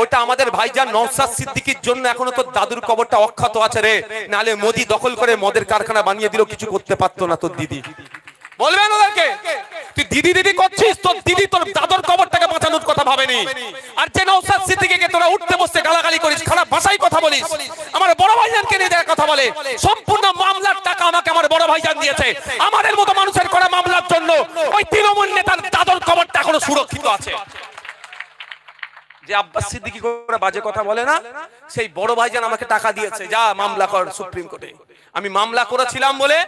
ওটা আমাদের ভাইজান নওসাদ সিদ্দিকির জন্য এখনও তোর দাদুর কবরটা অক্ষত আছে রে। নালে মোদি দখল করে মদের কারখানা বানিয়ে দিল কিছু করতে পারতো না তোর দিদি। বলবেন ওদেরকে? তুই দিদি দিদি করছিস? তোর দিদি তোর দাদর কবরটাকে বাঁচানোর কথা ভাবেনি। আর যে নৌসাদ সিদ্দিকীকে তোরা উঠতে বসতে গালাগালি করিস, খারাপ ভাষায় কথা বলিস, আমার বড় ভাইজানকে নিয়ে দেওয়ার কথা বলে। সম্পূর্ণ মামলার টাকা আমাকে আমার বড় ভাইজান দিয়েছে। আমাদের মতো মানুষের করা মামলার জন্য ওই তৃণমূল নেতার দাদর কবরটা এখনও সুরক্ষিত আছে। যে আব্বাস সিদ্দিকী করে বাজে কথা বলে না, সেই বড় ভাইজান আমাকে টাকা দিয়েছে। যা মামলা কর সুপ্রিম কোর্টে। আমি মামলা করেছিলাম বলে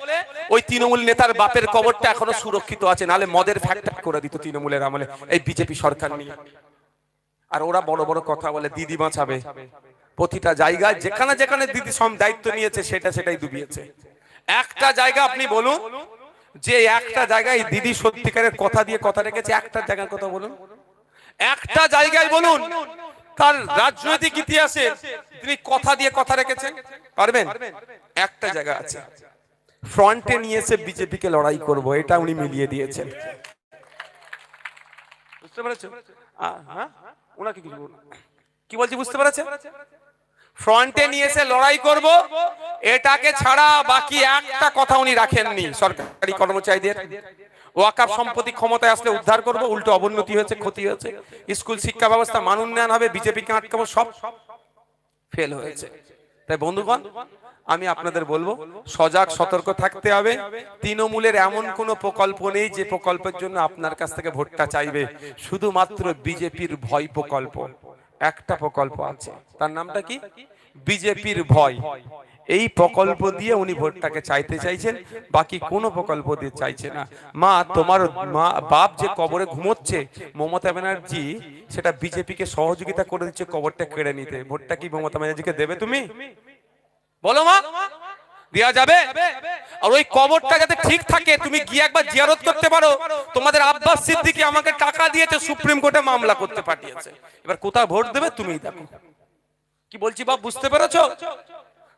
ওই তৃণমূল নেতার বাপের কবরটা এখনও সুরক্ষিত আছে, নালে মদের ফ্যাক্টর করে দিত তৃণমূলের আমলে এই বিজেপি সরকার নিয়ে। আর ওরা বড় বড় কথা বলে, দিদি বাঁচাবে। প্রতিটা জায়গায় যেখানে যেখানে দিদি সব দায়িত্ব নিয়েছে, সেটা সেটাই ডুবিয়েছে। একটা জায়গা আপনি বলুন, যে একটা জায়গায় দিদি সত্যিকারের কথা দিয়ে কথা রেখেছে একটা জায়গার কথা বলুন। একটা জায়গায় বলুন তার রাজনৈতিক ইতিহাসে তিনি কথা দিয়ে কথা রেখেছেন? পারবেন? একটা জায়গা আছে। ফ্রন্টে নিয়ে এসে বিজেপিকে লড়াই করব, এটা উনি মিলিয়ে দিয়েছেন। বুঝতে হ্যাঁ? কি বলছি, বুঝতে পেরেছে? ফ্রন্টে নিয়ে এসে লড়াই করব এটাকে ছাড়া বাকি একটা কথা উনি রাখেননি সরকারি কর্মচারীদের। সম্পত্তি ক্ষমতায় আসলে উদ্ধার করব, উল্টো অবনতি হয়েছে, ক্ষতি হয়েছে। স্কুল শিক্ষা মান উন্নয়ন হবে সব ফেল হয়েছে। তাই আমি আপনাদের বলব, সজাগ, সতর্ক থাকতে হবে। তৃণমূলের এমন কোনো প্রকল্প নেই যে প্রকল্পের জন্য আপনার কাছ থেকে ভোটটা চাইবে। শুধুমাত্র বিজেপির ভয় প্রকল্প। একটা প্রকল্প আছে। তার নামটা কি? বিজেপির ভয়। এই প্রকল্প দিয়ে উনি ভোটটাকে চাইতে চাইছেন, বাকি কোনো প্রকল্প দিয়ে চাইছে না। মা, তোমার মা, বাপ যে কবরে ঘুমোচ্ছে, মমতা ব্যানার্জি সেটা বিজেপিকে সহযোগিতা করে দিচ্ছে, কবরটা কেড়ে নিতে। ভোটটা কি মমতা ব্যানার্জিকে দেবে তুমি? বলো মা দেওয়া যাবে? আর ওই কবরটা যাতে ঠিক থাকে, তুমি গিয়ে একবার জিয়ারত করতে পারো। তোমাদের আব্বাস সিদ্দিকী আমাকে টাকা দিয়েছে, সুপ্রিম কোর্টে মামলা করতে পাঠিয়েছে। এবার কোথায় ভোট দেবে তুমিই দেখো। কি বলছি বাপ, বুঝতে পেরেছ?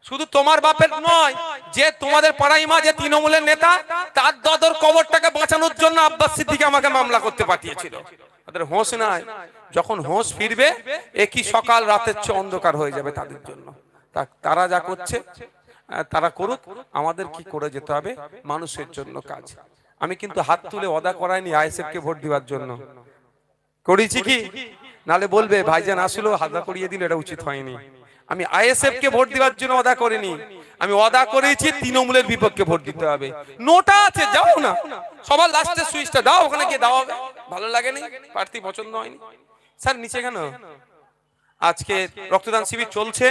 শুধু তোমার বাপের নয়, যে তোমাদের পাড়াই মা, যে তৃণমূলের নেতা, তার দাদর কবরটাকে বাঁচানোর জন্য আব্বাস সিদ্দিকী আমাকে মামলা করতে পাঠিয়েছিল। তাদের হোঁশ নাই। যখন হোঁশ ফিরবে, একই সকাল রাতের চেয়ে অন্ধকার হয়ে যাবে তাদের জন্য। তারা যা করছে তারা করুক, আমাদের কি করে যেতে হবে? মানুষের জন্য কাজ। আমি কিন্তু হাত তুলে অদা করাইনি আইএসএফ কে ভোট দেওয়ার জন্য। করেছি কি? নালে বলবে ভাইজান আসলো হাদা করিয়ে দিল এটা উচিত হয়নি। আমি আইএসএফ কে ভোট দেওয়ার জন্য অদা করিনি। আমি অদা করেছি তৃণমূলের বিপক্ষে ভোট দিতে হবে। নোটা আছে যাও না। সবার লাস্টের সুইচটা দাও ওখানে গিয়ে দাও। হবে ভালো লাগেনি? প্রার্থী পছন্দ হয়নি? স্যার নিচে কেন? আজকে রক্তদান শিবির চলছে।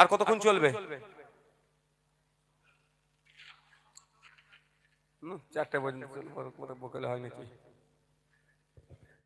আর কতক্ষণ চলবে? চারটে পর্যন্ত বড় হয় নাকি?